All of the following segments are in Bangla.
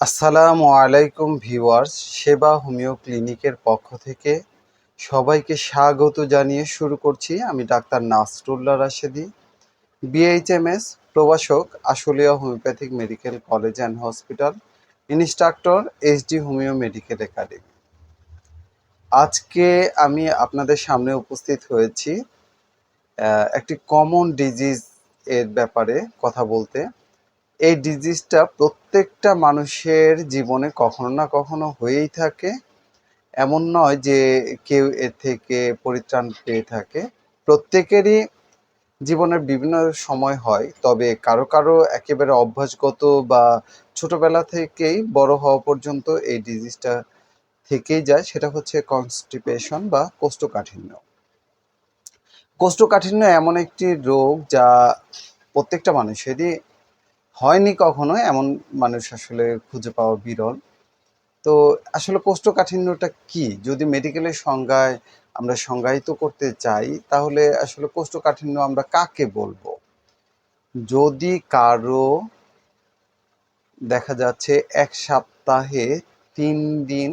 আসসালামু আলাইকুম ভিউয়ার্স, সেবা হোমিও ক্লিনিকের পক্ষ থেকে সবাইকে স্বাগত জানিয়ে শুরু করছি আমি ডাক্তার নাসরুল্লাহ রাশেদি বিএইচএমএস প্রভাষক, Ashulia homeopathic medical college and hospital, instructor SD homeo medical academy. আজকে আমি আপনাদের সামনে উপস্থিত হয়েছি একটি কমন ডিজিজ এর ব্যাপারে কথা বলতে। এই ডিজিজটা প্রত্যেকটা মানুষের জীবনে কখনো না কখনো হয়েই থাকে। এমন নয় যে কেউ এর থেকে পরিত্রাণ পেয়ে থাকে। প্রত্যেকেরই জীবনের বিভিন্ন সময় হয়, তবে কারও কারও একেবারে অভ্যাসগত বা ছোটবেলা থেকেই বড় হওয়া পর্যন্ত এই ডিজিজটা থেকেই যায়। সেটা হচ্ছে কনস্টিপেশন বা কোষ্ঠকাঠিন্য। কোষ্ঠকাঠিন্য এমন একটি রোগ যা প্রত্যেকটা মানুষেরই হয়নি কখনো, এমন মানুষ আসলে খুঁজে পাওয়া বিরল। তো আসলে কোষ্ঠকাঠিন্যটা কি? যদি মেডিকেলের সংজ্ঞায় আমরা সংজ্ঞায়িত করতে চাই, তাহলে আসলে কোষ্ঠকাঠিন্য আমরা কাকে বলব? যদি কারও দেখা যাচ্ছে এক সপ্তাহে তিন দিন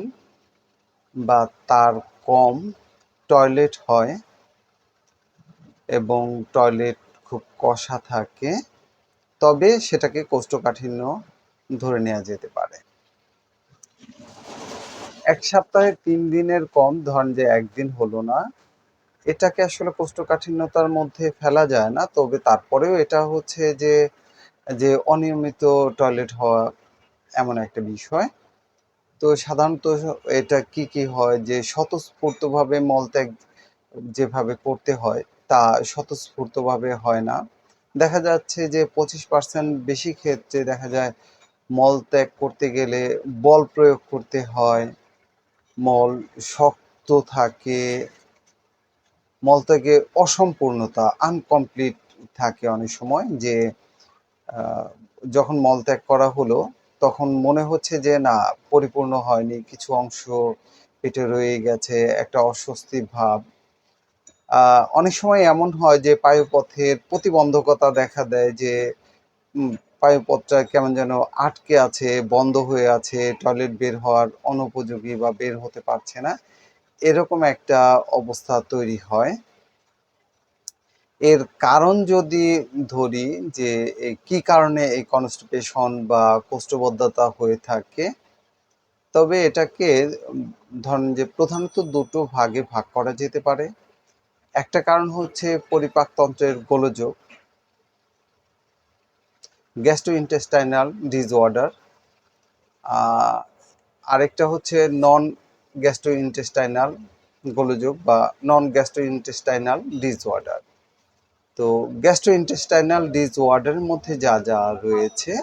বা তার কম টয়লেট হয় এবং টয়লেট খুব কষা থাকে তবে সেটাকে কোষ্ঠকাঠিন্য ধরে নেওয়া যেতে পারে। এক সপ্তাহে তিন দিনের কম ধরেন যে একদিন হলো না, এটাকে আসলে কোষ্ঠকাঠিন্যতার মধ্যে ফেলা যায় না। তবে তারপরেও এটা হচ্ছে যে যে অনিয়মিত টয়লেট হওয়া এমন একটা বিষয়। তো সাধারণত এটা কি কি হয় যে, স্বতঃস্ফূর্তভাবে মলত্যাগ যেভাবে করতে হয়, তা স্বতঃস্ফূর্তভাবে হয় না। দেখা যাচ্ছে যে পঁচিশ পার্সেন্ট বেশি ক্ষেত্রে দেখা যায় মল ত্যাগ করতে গেলে বল প্রয়োগ করতে হয়, মল শক্ত থাকে মলত্যাগে অসম্পূর্ণতা আনকমপ্লিট থাকে অনেক সময় যে যখন মল ত্যাগ করা হলো তখন মনে হচ্ছে যে না, পরিপূর্ণ হয়নি, কিছু অংশ পেটে রয়ে গেছে, একটা অস্বস্তি ভাব অনেক সময় এমন হয় যে পায়ুপথের প্রতিবন্ধকতা দেখা দেয় যে পায়ুপথটা কেমন যেন আটকে আছে, বন্ধ হয়ে আছে, টয়লেট বের হওয়ার অনুপযোগী বা বের হতে পারছে না। এরকম একটা অবস্থা তৈরি হয়। এর কারণ যদি ধরি যে কি কারণে এই কনস্টিপেশন বা কোষ্ঠবদ্ধতা হয়ে থাকে, তবে এটাকে ধরেন যে প্রধানত দুটো ভাগে ভাগ করা যেতে পারে। একটা কারণ হচ্ছে পরিপাকতন্ত্রের গোলযোগ গ্যাস্ট্রোইন্টেস্টাইনাল ডিসঅর্ডার আরেকটা হচ্ছে নন গ্যাস্ট্রোইন্টেস্টাইনাল গোলযোগ বা নন গ্যাস্ট্রোইন্টেস্টাইনাল ডিসঅর্ডার তো গ্যাস্ট্রোইন্টেস্টাইনাল ডিসঅর্ডারের মধ্যে যা যা রয়েছে,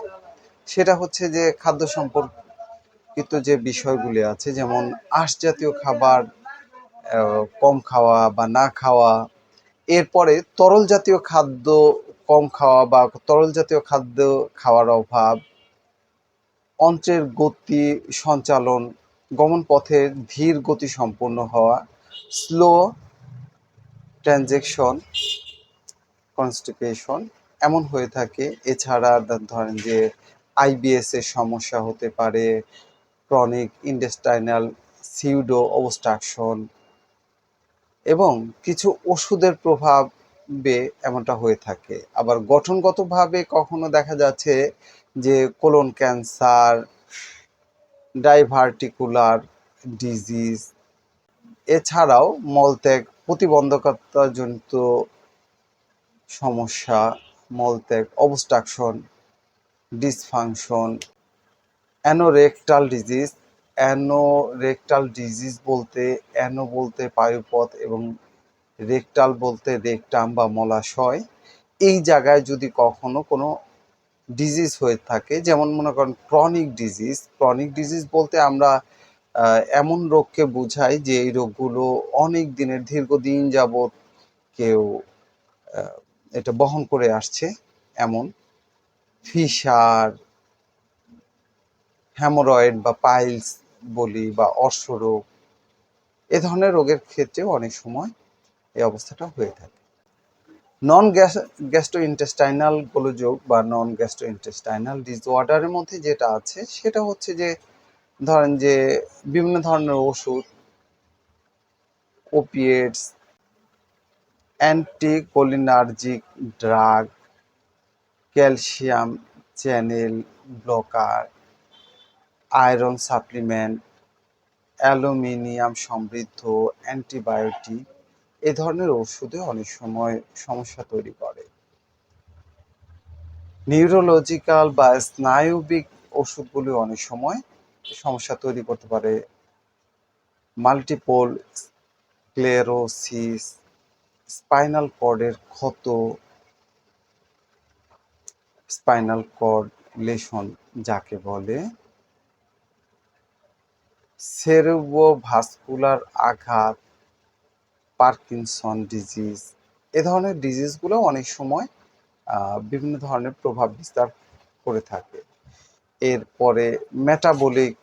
সেটা হচ্ছে যে খাদ্য সম্পর্কিত যে বিষয়গুলি আছে, যেমন আঁশ জাতীয় খাবার কম খাওয়া বা না খাওয়া। এরপরে তরল জাতীয় খাদ্য কম খাওয়া বা তরল জাতীয় খাদ্য খাওয়ার অভাব, অন্ত্রের গতি সঞ্চালন, গমন পথের ধীর গতি সম্পন্ন হওয়া স্লো ট্রানজেকশন কনস্টিপেশন এমন হয়ে থাকে। এছাড়া ধরেন যে আইবিএস এর সমস্যা হতে পারে ক্রনিক ইন্ডেস্টাইনাল সিউডো অবস্ট্রাকশন এবং কিছু ওষুধের প্রভাবে এমনটা হয়ে থাকে। আবার গঠনগতভাবে কখনো দেখা যাচ্ছে যে কোলন ক্যান্সার ডাইভার্টিকুলার ডিজিজ এছাড়াও মলত্যাগ, প্রতিবন্ধকতাজনিত সমস্যা, মলত্যাগ obstruction dysfunction anorectal disease anorectal disease বলতে, অ্যানো বলতে পায়ুপথ এবং রেকটাল বলতে রেকটাম বা মলাশয়। এই জায়গায় যদি কখনো কোনো ডিজিজ হয়ে থাকে, যেমন মনে করেন ক্রনিক ডিজিজ ক্রনিক ডিজিজ বলতে আমরা এমন রোগকে বোঝাই যে এই রোগগুলো অনেক দিনের, দীর্ঘদিন যাবৎ কেউ এটা বহন করে আসছে। এমন ফিসার হ্যামোরয়েড বা পাইলস বলি বা অশ্বরোগ, এ ধরনের রোগের ক্ষেত্রেও অনেক সময় এই অবস্থাটা হয়ে থাকে। নন গ্যাস গ্যাস্ট্রোইন্টেস্টাইনাল গোলযোগ বা নন গ্যাস্ট্রো ইন্টেস্টাইনাল ডিসঅর্ডারের মধ্যে যেটা আছে, সেটা হচ্ছে যে, ধরেন যে, বিভিন্ন ধরনের ওষুধ opiates anticholinergic drug calcium channel blocker iron supplement, aluminium সমৃদ্ধ, অ্যান্টিবায়োটিক, এ ধরনের ওষুধে অনেক সময় সমস্যা তৈরি করে। নিউরোলজিক্যাল বা স্নায়ুবিক ওষুধগুলি অনেক সময় সমস্যা তৈরি করতে পারে। মাল্টিপল স্ক্লেরোসিস, স্পাইনাল কর্ডের ক্ষত, স্পাইনাল কর্ড লেশন যাকে বলে সেরেব্রোভাস্কুলার আঘাত পার্কিনসন ডিজিজ এ ধরনের ডিজিজগুলো অনেক সময় বিভিন্ন ধরনের প্রভাব বিস্তার করে থাকে। এরপরে মেটাবলিক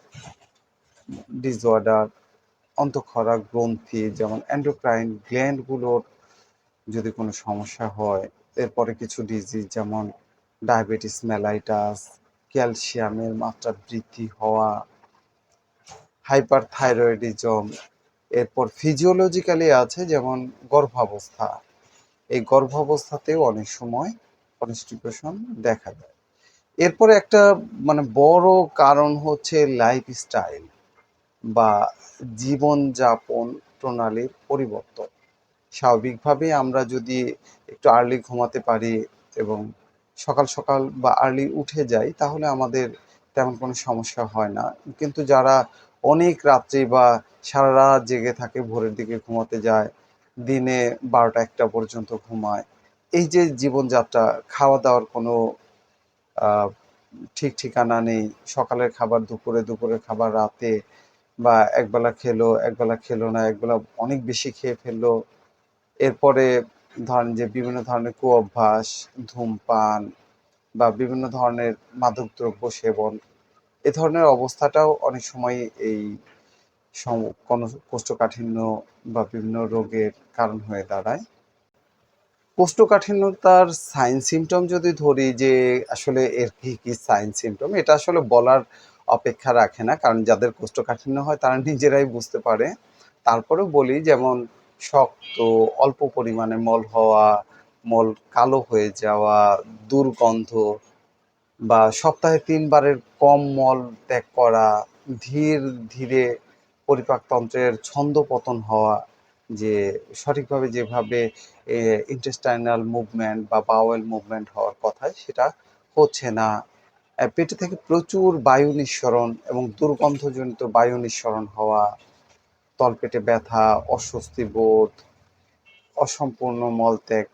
ডিসঅর্ডার অন্তঃক্ষরা, গ্রন্থি, যেমন অ্যান্ডোক্রাইন গ্ল্যান্ডগুলোর যদি কোনো সমস্যা হয়, এরপরে কিছু ডিজিজ যেমন ডায়াবেটিস মেলাইটাস ক্যালসিয়ামের মাত্রা বৃদ্ধি হওয়া হাইপার থাইরয়েডিজম এরপর ফিজিওলজিক্যালি আছে যেমন গর্ভাবস্থা। এই গর্ভাবস্থাতেও অনেক সময় কনস্টিপেশন দেখা যায় এরপরে একটা মানে বড় কারণ হচ্ছে লাইফস্টাইল বা জীবনযাপন প্রণালীর পরিবর্তন। স্বাভাবিকভাবেই আমরা যদি একটু আর্লি ঘুমাতে পারি এবং সকাল সকাল বা আর্লি উঠে যাই, তাহলে আমাদের তেমন কোনো সমস্যা হয় না। কিন্তু যারা অনেক রাত্রি বা সারা রাত জেগে থাকে, ভোরের দিকে ঘুমাতে যায়, দিনে বারোটা একটা পর্যন্ত ঘুমায়। এই যে জীবনযাত্রা খাওয়া দাওয়ার কোনো ঠিক ঠিকানা নেই। সকালের খাবার, দুপুরে, দুপুরের খাবার, রাতে বা একবেলা খেলো একবেলা খেলো না, একবেলা অনেক বেশি খেয়ে ফেলল। এরপরে ধরেন যে বিভিন্ন ধরনের কুঅভ্যাস, ধূমপান বা বিভিন্ন ধরনের মাদকদ্রব্য সেবন এ ধরনের অবস্থাটাও অনেক সময় এই কোন- কোষ্ঠকাঠিন্য বা বিভিন্ন রোগের কারণ হয়ে দাঁড়ায়। কোষ্ঠকাঠিন্যতার সাইন সিমটম যদি ধরি যে আসলে এর কি কি সাইন সিমটম, এটা আসলে বলার অপেক্ষা রাখে না। কারণ যাদের কোষ্ঠকাঠিন্য হয় তারা নিজেরাই বুঝতে পারে। তারপরেও বলি যেমন শক্ত, অল্প পরিমাণে মল হওয়া, মল কালো হয়ে যাওয়া, দুর্গন্ধ বা সপ্তাহে তিনবারের কম মল ত্যাগ করা, ধীর ধীরে পরিপাকতন্ত্রের ছন্দ পতন হওয়া, যে সঠিকভাবে যেভাবে ইন্টেস্টাইনাল মুভমেন্ট বা বাওয়েল মুভমেন্ট হওয়ার কথা সেটা হচ্ছে না। পেটে থেকে প্রচুর বায়ু নিঃসরণ এবং দুর্গন্ধজনিত বায়ু নিঃসরণ হওয়া, তলপেটে ব্যথা, অস্বস্তি বোধ, অসম্পূর্ণ মলত্যাগ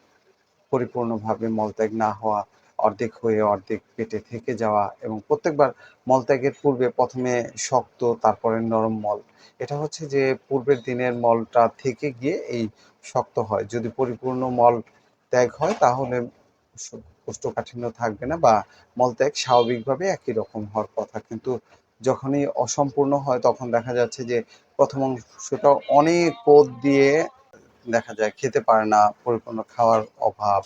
পরিপূর্ণভাবে মলত্যাগ না হওয়া অর্ধেক হয়ে অর্ধেক পেটে থেকে যাওয়া এবং প্রত্যেকবার মলত্যাগের পূর্বে প্রথমে শক্ত, তারপরে নরম মল। এটা হচ্ছে যে পূর্বের দিনের মলটা থেকে গিয়ে এই শক্ত হয়। যদি পরিপূর্ণ মল ত্যাগ হয়, তাহলে কোষ্ঠকাঠিন্য থাকবে না বা মলত্যাগ স্বাভাবিকভাবে একই রকম হওয়ার কথা। কিন্তু যখনই অসম্পূর্ণ হয়, তখন দেখা যাচ্ছে যে প্রথম অংশটা অনেক পদ দিয়ে দেখা যায় খেতে পারে না, পরিপূর্ণ খাওয়ার অভাব।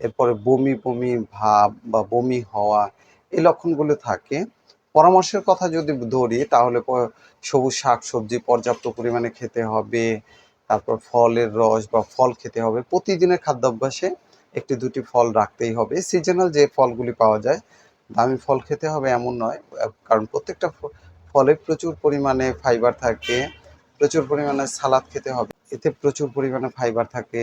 এরপরে বমি বমি ভাব বা বমি হওয়া এই লক্ষণগুলো থাকে। পরামর্শের কথা যদি ধরি, তাহলে সবুজ শাক সবজি পর্যাপ্ত পরিমাণে খেতে হবে, তারপর ফলের রস বা ফল খেতে হবে। প্রতিদিনের খাদ্যাভ্যাসে একটি, দুটি ফল রাখতেই হবে। সিজনাল যে ফলগুলি পাওয়া যায়, দামি ফল খেতে হবে এমন নয়। কারণ প্রত্যেকটা ফলে প্রচুর পরিমাণে ফাইবার থাকে, প্রচুর পরিমাণে সালাদ খেতে হবে। এতে প্রচুর পরিমাণে ফাইবার থাকে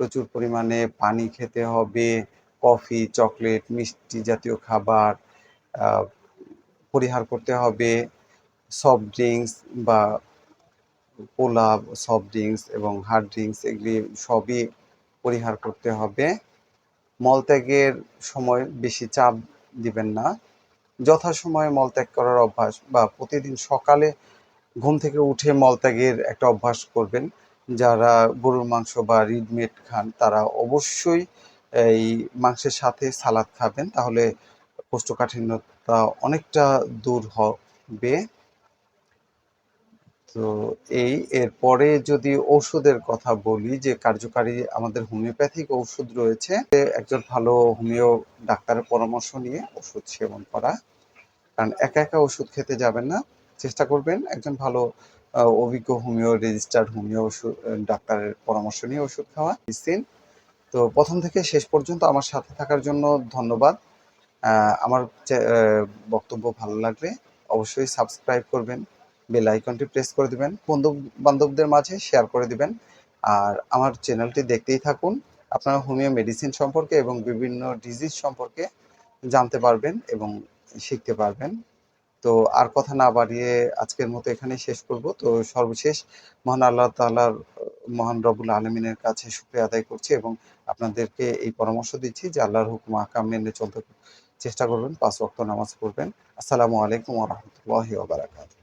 প্রচুর পরিমাণে পানি খেতে হবে, কফি, চকলেট, মিষ্টি জাতীয় খাবার পরিহার করতে হবে সফট ড্রিঙ্কস বা কোলা সফট ড্রিঙ্কস এবং হার্ড ড্রিঙ্কস এগুলি সবই পরিহার করতে হবে। মলত্যাগের সময় বেশি চাপ দিবেন না। যথাসময়ে মলত্যাগ করার অভ্যাস বা প্রতিদিন সকালে ঘুম থেকে উঠে মলত্যাগের একটা অভ্যাস করবেন। যারা গরুর মাংস বা রিডমিট খান, তারা অবশ্যই এই মাংসের সাথে সালাদ খাবেন। তাহলে কোষ্ঠকাঠিন্যতা অনেকটা দূর হবে। তো এই, এরপরে যদি ওষুধের কথা বলি, যে কার্যকারী আমাদের হোমিওপ্যাথিক ওষুধ রয়েছে একজন ভালো হোমিও ডাক্তারের পরামর্শ নিয়ে ওষুধ সেবন করা। কারণ একা একা ওষুধ খেতে যাবেন না। চেষ্টা করবেন একজন ভালো অভিজ্ঞ হোমিও রেজিস্টার্ড হোমিও ওষুধ ডাক্তারের পরামর্শ নিয়ে ওষুধ খাওয়া মেডিসিন তো প্রথম থেকে শেষ পর্যন্ত আমার সাথে থাকার জন্য ধন্যবাদ। আমার বক্তব্য ভালো লাগলে অবশ্যই সাবস্ক্রাইব করবেন বেল আইকনটি প্রেস করে দিবেন বন্ধু বান্ধবদের মাঝে শেয়ার করে দিবেন। আর আমার চ্যানেলটি দেখতেই থাকুন। আপনারা হোমিও মেডিসিন সম্পর্কে এবং বিভিন্ন ডিজিজ সম্পর্কে জানতে পারবেন এবং শিখতে পারবেন। তো আর কথা না বাড়িয়ে আজকের মতো এখানেই শেষ করব। তো সর্বশেষ মহান আল্লাহ তালার মহান রবুল আলমিনের কাছে শুক্রিয়া আদায় করছি এবং আপনাদেরকে এই পরামর্শ দিচ্ছি যে আল্লাহর হুকুম আকাম মেনে চলতে চেষ্টা করবেন, পাঁচ ওয়াক্ত নামাজ পড়বেন। আসসালামু আলাইকুম রহমতুল্লাহ বারাকাত